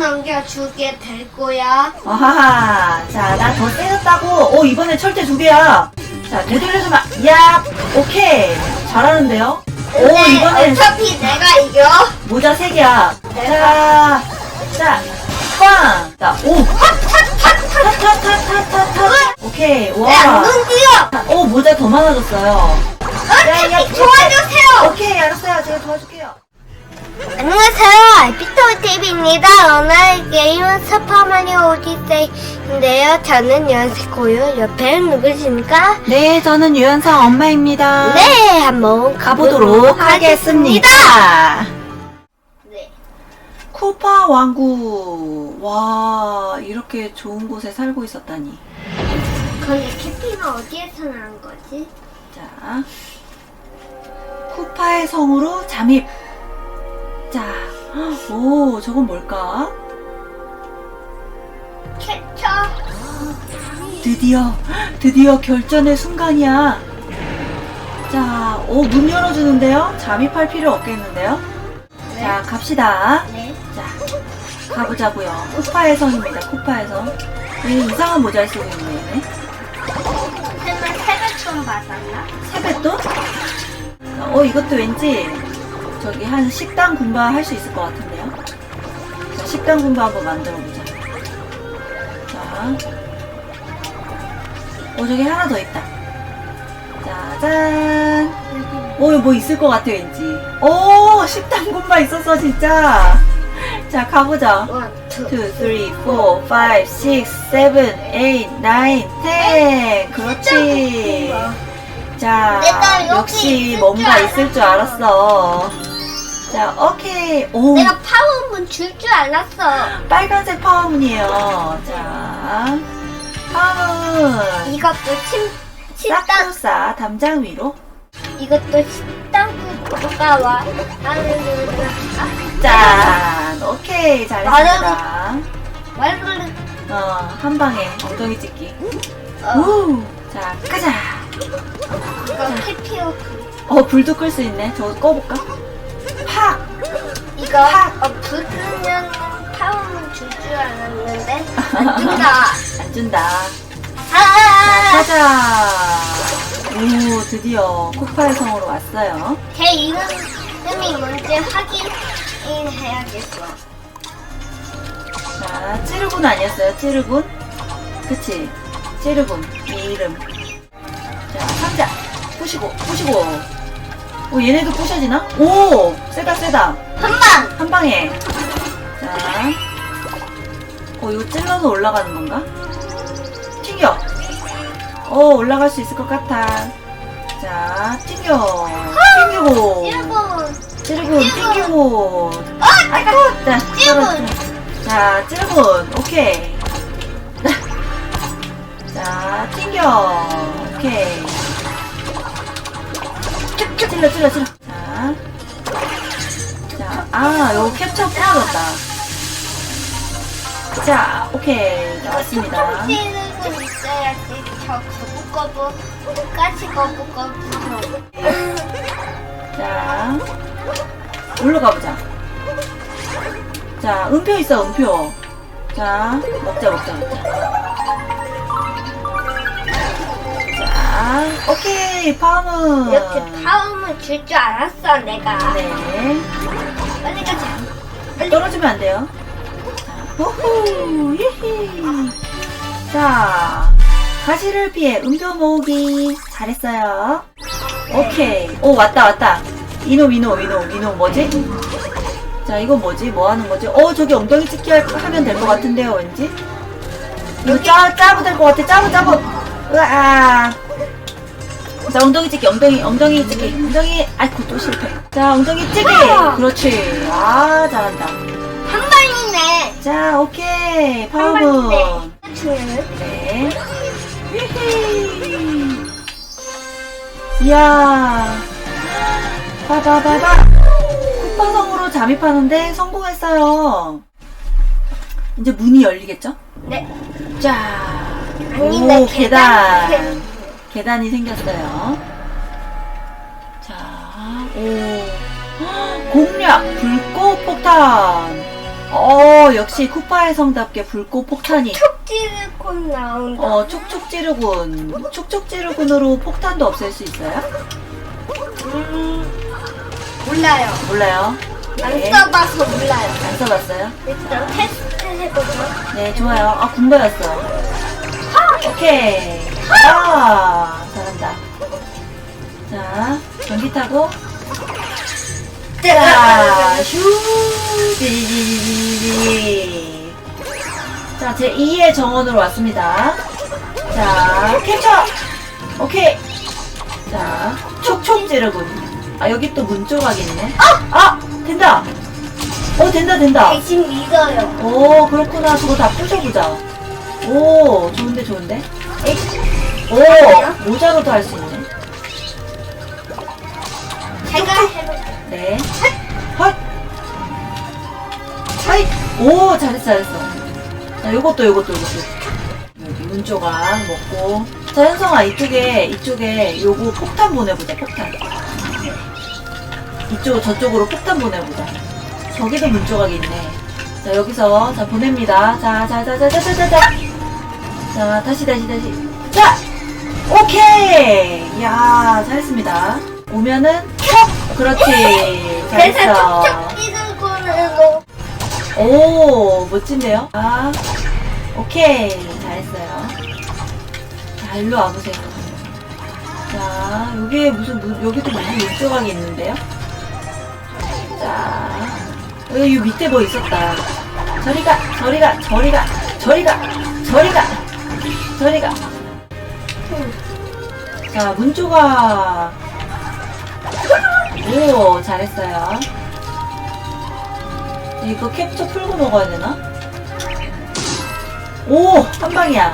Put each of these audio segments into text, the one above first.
넘겨주게 될 거야. 아하하. 자, 나더 세졌다고. 오, 이번에 철퇴 두 개야. 자, 되돌려주마. 야, 오케이. 잘하는데요? 오, 근데 이번엔 어차피 내가 이겨. 모자 세 개야. 자, 자, 빵. 자, 오. 타타타타타타. 오케이. 내 와. 오, 모자 더 많아졌어요. 야, 야, 어차피 도와주세요. 오케이, 알았어요. 제가 도와줄게요. 안녕하세요. 알피토 TV입니다. 오늘 게임은 슈퍼마리오 오디세이인데요. 저는 연세고요. 옆에는 누구십니까? 네, 저는 유연상 엄마입니다. 네, 한번 가보도록 하겠습니다. 네. 쿠파 왕국. 와, 이렇게 좋은 곳에 살고 있었다니. 근데 캐피는 어디에서 난 거지? 자, 쿠파의 성으로 잠입. 자, 오, 저건 뭘까? 캐쳐. 드디어, 드디어 결전의 순간이야. 자, 오, 문 열어주는데요? 잠입할 필요 없겠는데요? 자, 갑시다. 네. 자, 가보자고요. 쿠파의 성입니다. 쿠파의 성. 얘는 이상한 모자를 쓰고 있네, 얘네. 설마 세뱃돈 받았나? 세뱃돈? 어, 이것도 왠지 저기 한 식당 군바 할 수 있을 것 같은데요? 자, 식당 군바 한번 만들어 보자. 자, 어, 저기 하나 더 있다. 짜잔. 오, 뭐 있을 것 같아, 왠지. 오, 식당 군바 있었어, 진짜. 자, 가보자. 원, 투. 2, 3, 4, 5, 6, 7, 8, 9, 10. 그렇지. 자, 역시 뭔가 줄 있을 줄 알았어. 자, 오케이. 오, 내가 파워문 줄 줄 알았어. 빨간색 파워문이에요. 자, 파워문. 이것도 침, 식당, 싹둑싸 담장 위로. 이것도 식당 구가 와. 나는 아, 짠. 오케이. 잘했습니다. 말을 어, 한 방에 엉덩이 찍기. 어, 우. 자, 가자. 이거 캐피오 어, 불도 끌 수 있네. 저거 꺼볼까? 팍! 이거 어, 불 끄면 파워문 줄줄 알았는데 안 준다. 안 준다. 자, 아, 가자. 오, 드디어 쿠파의 성으로 왔어요. 제 이름이 뭔지 확인해야겠어. 자, 찌르군 아니었어요? 찌르군? 그치? 찌르군. 이 이름. 자, 상자. 부시고, 부시고. 오, 얘네도 부셔지나? 오! 세다, 세다. 한 방. 한 방에. 자. 어, 이거 찔러서 올라가는 건가? 튕겨. 어, 올라갈 수 있을 것 같아. 자, 튕겨. 튕기고. 찌르군, 튕기고. 아이고, 자, 찌르군. 떨어져. 자, 찌르군. 오케이. 자, 튕겨. 오케이. 찔러, 찔러, 찔러. 자. 자, 아, 요거 캡처 풀어졌다. 자, 오케이. 나왔습니다. 찌르고 있어야지. 저 거북거북, 까치 거북거북. 자, 올라가 보자. 자, 음표 있어, 음표. 자, 먹자, 먹자, 먹자. 오케이, 파무. 이렇게 파움을 줄줄 알았어, 내가. 네. 빨리 가자. 빨리. 떨어지면 안 돼요. 자, 호호, 예히. 자, 가시를 피해 음표 모으기. 잘했어요. 오케이. 오, 왔다, 왔다. 이놈, 이놈, 이놈, 이놈, 뭐지? 자, 이건 뭐지? 뭐 하는 거지? 어, 저기 엉덩이 찍기 할- 하면 될 것 같은데요, 왠지? 이거 짜, 짜부 될 것 같아, 짜부, 짜부! 으아! 자, 엉덩이 찍기, 엉덩이, 엉덩이 찍기, 엉덩이, 아이고, 또 실패. 자, 엉덩이 찍기! 우와! 그렇지. 아, 잘한다. 한 방이네. 자, 오케이. 중에는 네. 히히. 이야. 바바바바. 쿠파성으로 잠입하는데 성공했어요. 이제 문이 열리겠죠? 네. 자. 아닌데, 오, 계단. 계단. 계단이 생겼어요. 자, 오. 헉, 공략, 불꽃 폭탄. 어, 어, 역시 쿠파의 성답게 불꽃 폭탄이. 촉지르콘 나온다. 어, 촉촉 찌르군. 촉촉 찌르군으로 폭탄도 없앨 수 있어요? 음, 몰라요. 몰라요. 안 네. 써봐서 몰라요. 안 써봤어요? 일단 테스트 해보죠. 네, 좋아요. 아, 군바였어. 오케이. 아, 잘한다. 자, 전기 타고. 자, 슈. 디디디디디. 자, 제 2의 정원으로 왔습니다. 자, 캡처! 오케이. 자, 촉촉 찌르군. 아, 여기 또 문 조각이 있네. 아! 아! 된다! 어, 된다, 된다. 대신 믿어요. 오 그렇구나 저거 다 부셔보자 오 좋은데 좋은데 오! 모자로도 할 수 있네. 제가 해볼게요. 네. 헛! 하이 오 잘했어 잘했어. 자 요것도 요것도 요것도. 여기 문조각 먹고. 자 현성아 이쪽에 이쪽에 요거 폭탄 보내보자 폭탄. 이쪽 저쪽으로 폭탄 보내보자. 저기도 문조각이 있네. 자 여기서 자 보냅니다. 자 자 자 자 자 자 자 자. 자 다시 다시 다시. 자 오케이. 야 잘했습니다. 오면은 톡 그렇지. 잘했어. 촉촉 오 멋진데요? 아 오케이. 잘했어요. 자 일로 와보세요. 자 여기에 무슨 문- 여기도 무슨 문조각이 있는데요? 자 여기 요 밑에 뭐 있었다. 저리가 저리가 저리가 저리가 저리가 저리가 자 문조각 오 잘했어요 이거 캡처 풀고 먹어야 되나? 오! 한 방이야.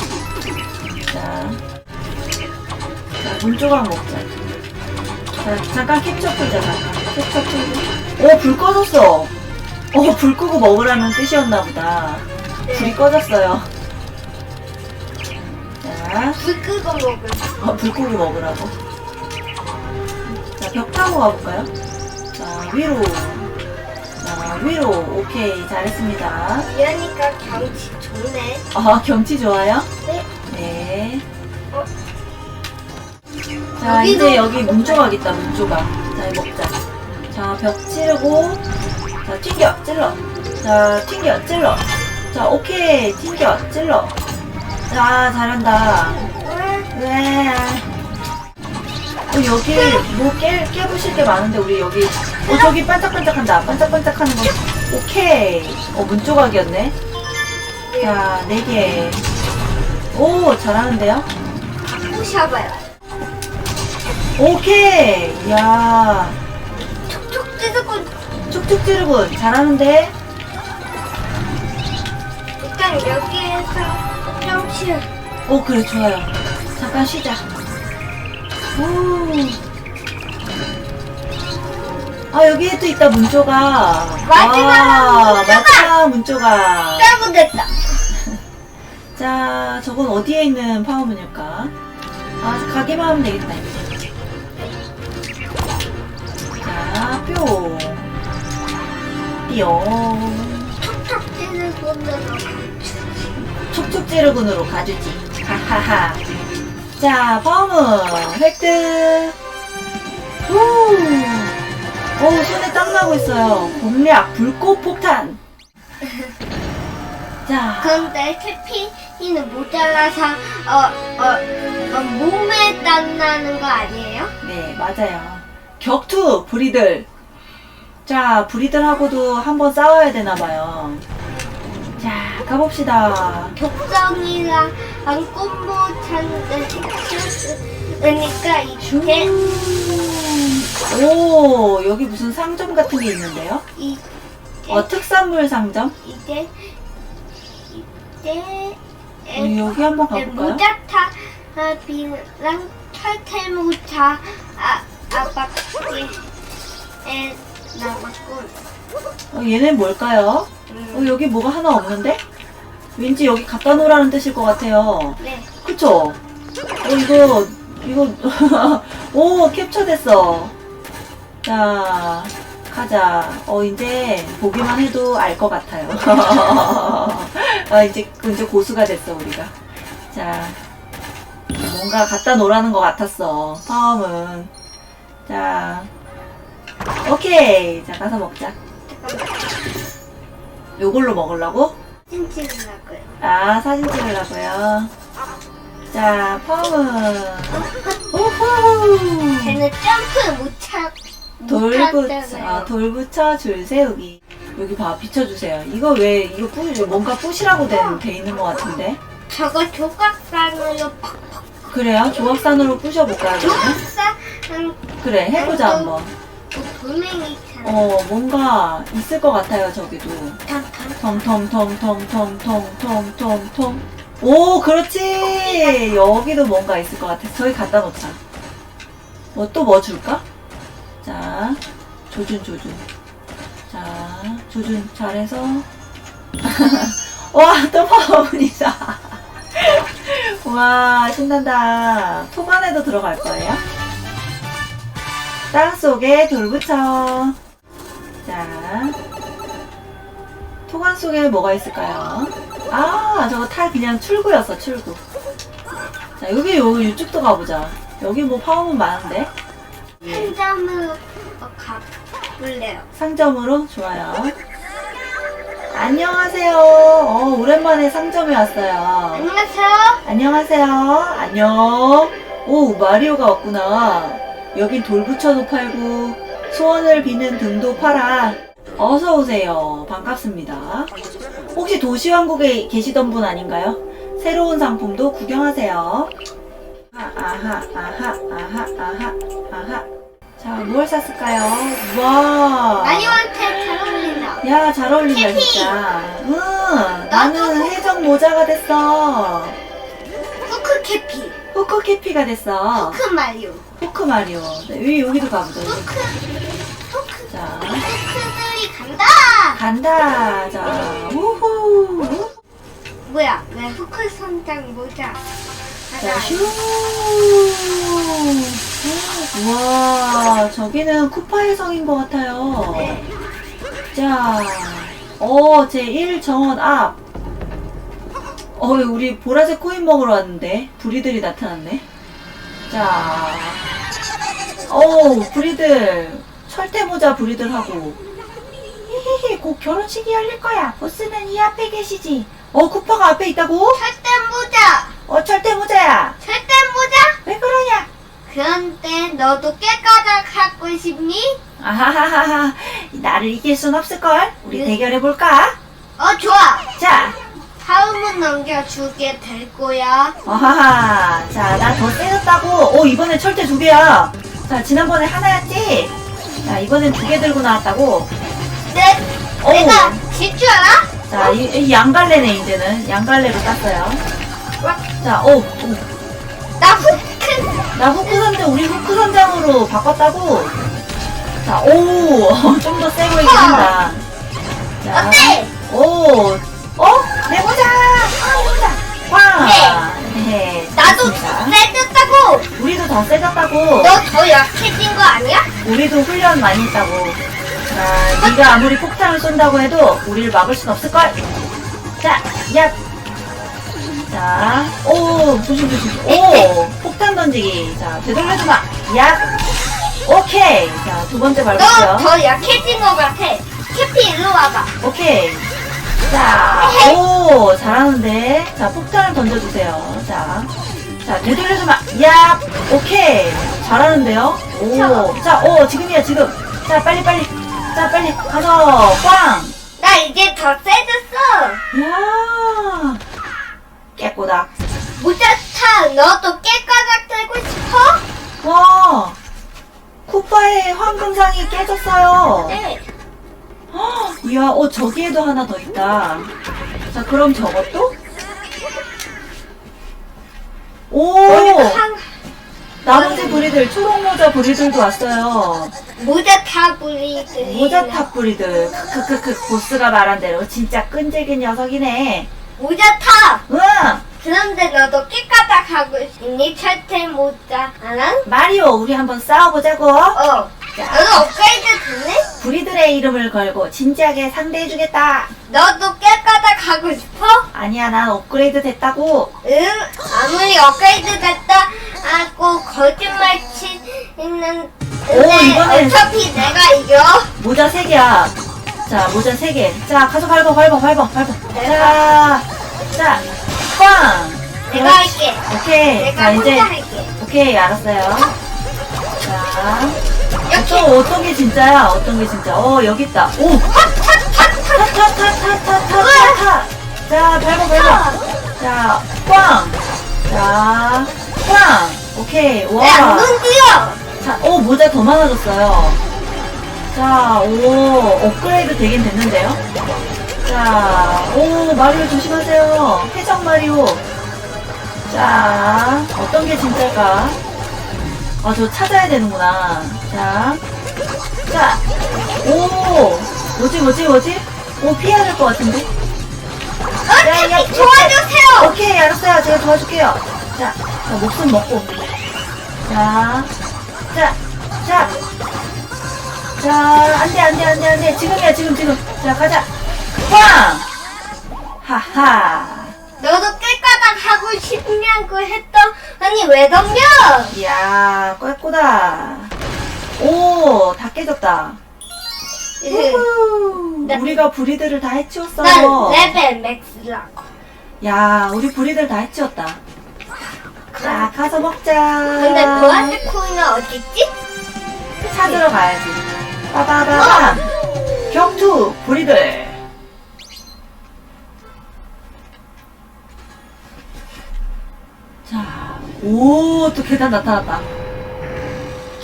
자. 자, 문조각 먹자. 자, 잠깐 캡처 풀자, 잠깐. 캡처 풀고. 오, 불 꺼졌어. 오, 불 끄고 먹으라는 뜻이었나 보다. 불이 꺼졌어요. 자, 불 끄고 먹을. 어, 불 끄고 먹으라고. 자, 벽 타고 가볼까요? 자, 위로. 자, 위로. 오케이, 잘했습니다. 이러니까 경치 좋네. 아, 경치 좋아요? 네. 네. 어? 자, 여기도- 이제 여기 문조각 있다, 문조각. 자, 이거 먹자. 자, 벽 찌르고. 자, 튕겨, 찔러. 자, 튕겨, 찔러. 자, 오케이. 튕겨, 찔러. 자, 잘한다. 음, 네. 어, 여기 뭐 깨, 깨부실 게 많은데 우리 여기 어 저기 반짝반짝한다. 반짝반짝하는 거. 오케이. 어 문 조각이었네. 자 4개. 오 잘하는데요? 부셔봐요. 오케이. 이야. 촉촉 찌르콘 툭툭 찌르군 잘하는데? 일단 여기에서 좀 쉬어. 오 그래 좋아요 잠깐 쉬자 오. 아 여기에 또 있다 문조각 마지막 아! 마지막 문조각 짜고됐다. 자, 저건 어디에 있는 파워문일까? 아, 가기만 하면 되겠다, 이제. 자, 뿅. 뿅. 촉촉 찌르콘으로. 촉촉 찌르군으로 가주지. 하하하. 자, 파워문 획득. 후. 오, 손에 땀 나고 있어요. 공략 불꽃 폭탄. 자, 그런데 캐피는 모자라서 어, 어, 어, 몸에 땀 나는 거 아니에요? 네, 맞아요. 격투, 브리들. 자, 브리들하고도 한번 싸워야 되나 봐요. 자, 가봅시다. 격정이랑 꼼보 찾으니까 슈. 이게 오, 여기 무슨 상점 같은 게 있는데요? 이 어, 특산물 상점? 이제 이제 우리 여기 한번 네, 가볼까요? 모자타 아, 비랑 철퇴모자 아 아빠께 에 나왔군. 어, 얘는 뭘까요? 음, 어, 여기 뭐가 하나 없는데? 왠지 여기 갖다 놓으라는 뜻일 것 같아요. 네. 그쵸? 어, 이거, 이거, 오, 캡처됐어. 자, 가자. 어, 이제 보기만 해도 알 것 같아요. 어, 이제, 이제 고수가 됐어, 우리가. 자, 뭔가 갖다 놓으라는 것 같았어. 처음은. 자, 오케이. 자, 가서 먹자. 요걸로 먹으려고? 찐찐하고요. 아, 사진 찍으려고요. 자, 펌은. 오호! 쟤는 점프 못 차. 돌못 붙여, 찼잖아요. 아, 돌 붙여 줄 세우기. 여기 봐, 비춰주세요. 이거 왜, 이거 뿌, 뭔가 뿌시라고 돼, 돼 있는 것 같은데? 저거 조각상으로 팍. 그래요? 조각산으로 부셔볼까요, 그러면? 조각상 그래, 해보자, 한번. 그 돌멩이 참. 어, 뭔가 있을 것 같아요, 저기도. 텅텅텅텅텅텅텅텅텅. 오, 그렇지! 여기도 뭔가 있을 것 같아. 저기 갖다 놓자. 뭐, 또 뭐 줄까? 자, 조준, 조준. 자, 조준 잘해서. 와, 또 파워문이다. 와, 신난다. 통 안에도 들어갈 거예요? 땅 속에 돌 붙여. 자, 토관 속에 뭐가 있을까요? 아, 저거 탈 그냥 출구였어, 출구. 자, 여기, 여기, 이쪽도 가보자. 여기 뭐 파워문 많은데? 한 점으로 어, 가볼래요. 상점으로? 좋아요. 안녕하세요. 어, 오랜만에 상점에 왔어요. 안녕하세요. 안녕하세요. 안녕. 오, 마리오가 왔구나. 여긴 돌 붙여도 팔고, 소원을 비는 등도 팔아. 어서 오세요. 반갑습니다. 혹시 도시왕국에 계시던 분 아닌가요? 새로운 상품도 구경하세요. 아, 아하, 아하, 아하, 아하, 아하. 자, 뭘 샀을까요? 와. 마리오한테 잘 어울린다. 야, 잘 어울린다, 캐피! 진짜. 응, 나는 해적 모자가 됐어. 후크 캐피. 후크 캐피가 됐어. 후크 마리오. 후크 마리오. 네, 위, 여기도 가보자. 여기. 후크. 후크. 자, 후크들이 간다. 간다. 자, 우후. 뭐야? 왜 후크 선장 모자? 자. 슈. 우와, 저기는 쿠파의 성인 것 같아요. 네. 자, 어, 제1 정원 앞. 어, 우리 보라색 코인 먹으러 왔는데, 부리들이 나타났네. 자, 어, 부리들. 철퇴모자 부리들하고. 히히히, 곧 결혼식이 열릴 거야. 보스는 이 앞에 계시지. 어, 쿠파가 앞에 있다고? 절대 모자. 어, 철퇴모자야. 절대 모자. 왜 그러냐? 그런데 너도 깨까닥 하고 싶니? 아하하하하, 나를 이길 순 없을걸? 우리 네. 대결해 볼까? 어 좋아. 자, 다음은 넘겨주게 될 거야. 아하하. 자, 나 더 세졌다고. 오, 이번엔 철퇴 두 개야. 자, 지난번에 하나였지? 자, 이번엔 두 개 들고 나왔다고. 내 오. 내가 질 줄 알아? 자, 이, 이 양갈래네, 이제는. 양갈래로 땄어요. 와, 자, 오, 오. 나 후크. 나 후크 선장, 우리 후크 선장으로 바꿨다고. 자, 오. 좀 더 세 보이긴 한다. 자, 어때? 오. 어? 아, 내 모자! 와! 네. 나도 좋습니다. 세졌다고. 우리도 더 세졌다고. 너 더 약해진 거 아니야? 우리도 훈련 많이 했다고. 자, 네가 아무리 폭탄을 쏜다고 해도 우리를 막을 순 없을걸. 자, 야. 자, 오, 조심 조심. 오, 폭탄 던지기. 자, 되돌려주마. 야. 오케이. 자, 두 번째 너 밟았고요. 더 약해진 거 같아. 캐피 일로 와봐. 오케이. 자, 오, 잘하는데. 자, 폭탄을 던져주세요. 자, 자, 되돌려주마. 야, 오케이. 잘하는데요? 오, 자, 오, 지금이야, 지금. 자, 빨리, 빨리. 자, 빨리. 가서, 꽝. 나 이제 더 세졌어. 야 깨꼬닥. 모자 타. 너도 깨까닥 들고 싶어? 와, 쿠파의 황금상이 깨졌어요. 네. 헉, 이야, 어, 저기에도 하나 더 있다. 자, 그럼 저것도? 오! 한 나머지 부리들, 초록모자 부리들도 왔어요. 모자 타 부리들이. 모자탑 부리들. 크크크크, 보스가 말한 대로 진짜 끈질긴 녀석이네. 모자 타. 응! 그런데 너도 깨까닥 하고 싶니? 철퇴 모자. 나는? 마리오, 우리 한번 싸워보자고. 어. 너도 업그레이드 됐네? 부리들의 이름을 걸고 진지하게 상대해주겠다. 너도 깨까다 가고 싶어? 아니야, 난 업그레이드 됐다고. 응, 아무리 업그레이드 됐다 하고 거짓말 치는 오, 근데 이번엔- 어차피 내가 이겨. 모자 세 개야. 자, 모자 세 개. 자, 가서 밟아, 밟아, 밟아, 밟아. 자, 자, 꽝. 내가 할게. 오케이. 내가 자, 혼자 이제 할게. 오케이, 알았어요. 자, 또 어떤 게 진짜야? 어떤 게 진짜? 어, 여기 있다. 오, 타타타타타타타타. 자, 밟아, 밟아. 자, 꽝. 자, 꽝. 오케이. 와. 내안 던지요. 자, 오, 모자 더 많아졌어요. 자, 오, 업그레이드 되긴 됐는데요? 자, 오, 마리오 조심하세요. 해적 마리오. 자, 어떤 게 진짜일까? 아, 저 찾아야 되는구나. 자, 자, 오, 뭐지, 뭐지, 뭐지? 오, 피해야 될 것 같은데? 야, 야, 어떻게 도와주세요. 오케이, 알았어요. 제가 도와줄게요. 자, 자, 목숨 먹고. 자, 자, 자. 자, 안 돼, 안 돼, 안 돼, 안 돼. 지금이야, 지금, 지금. 자, 가자. 꽝! 하하. 너도 가고 싶냐고 했던 아니 왜 덤벼? 이야, 꾀꼬다. 오, 다 깨졌다. 우후. 네. 우리가 부리들을 다 해치웠어. 난 레벨 맥스라고. 야, 우리 부리들 다 해치웠다. 자, 가서 먹자. 근데 보라색 코인은 어딨지? 찾으러 가야지. 빠바바밤. 격투 부리들. 오, 또 계단 나타났다.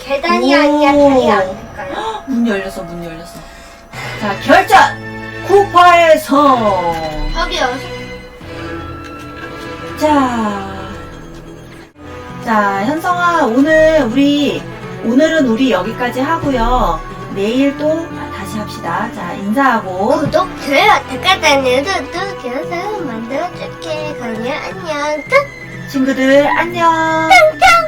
계단이 오. 아니야 다리 아닐까요? 헉, 문 열렸어, 문 열렸어. 자, 결전! 쿠파의 성! 여기 여기. 자. 자, 현성아, 오늘 우리, 오늘은 우리 여기까지 하고요. 내일 또 다시 합시다. 자, 인사하고. 구독, 좋아요, 댓글 누르도 계속 만들어줄게. 그러면 안녕. 끝. 친구들 안녕. 뿅뿅.